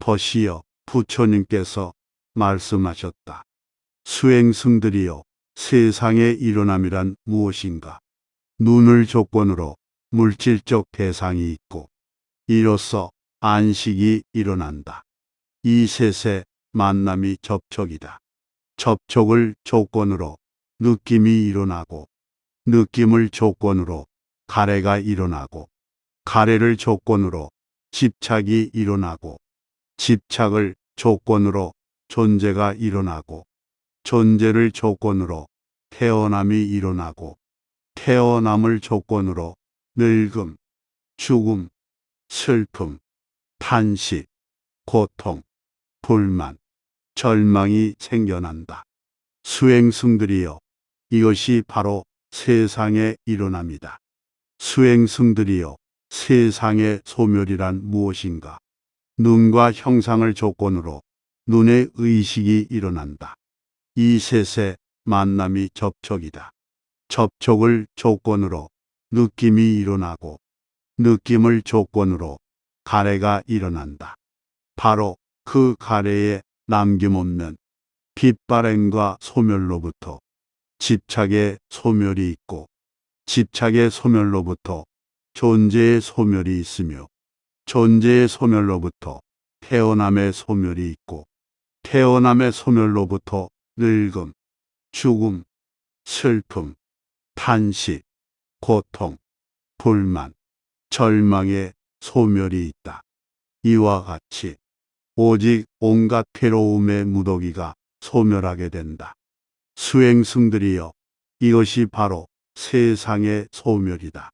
버시여 부처님께서 말씀하셨다. 수행승들이여 세상의 일어남이란 무엇인가? 눈을 조건으로 물질적 대상이 있고 이로써 안식이 일어난다. 이 셋의 만남이 접촉이다. 접촉을 조건으로 느낌이 일어나고 느낌을 조건으로 가래가 일어나고 가래를 조건으로 집착이 일어나고 집착을 조건으로 존재가 일어나고 존재를 조건으로 태어남이 일어나고 태어남을 조건으로 늙음, 죽음, 슬픔, 탄식, 고통, 불만, 절망이 생겨난다. 수행승들이여 이것이 바로 세상의 일어남이다. 수행승들이여 세상의 소멸이란 무엇인가? 눈과 형상을 조건으로 눈의 의식이 일어난다. 이 셋의 만남이 접촉이다. 접촉을 조건으로 느낌이 일어나고 느낌을 조건으로 가래가 일어난다. 바로 그 가래에 남김없는 빛발행과 소멸로부터 집착의 소멸이 있고 집착의 소멸로부터 존재의 소멸이 있으며 존재의 소멸로부터 태어남의 소멸이 있고 태어남의 소멸로부터 늙음, 죽음, 슬픔, 탄식, 고통, 불만, 절망의 소멸이 있다. 이와 같이 오직 온갖 괴로움의 무더기가 소멸하게 된다. 수행승들이여 이것이 바로 세상의 소멸이다.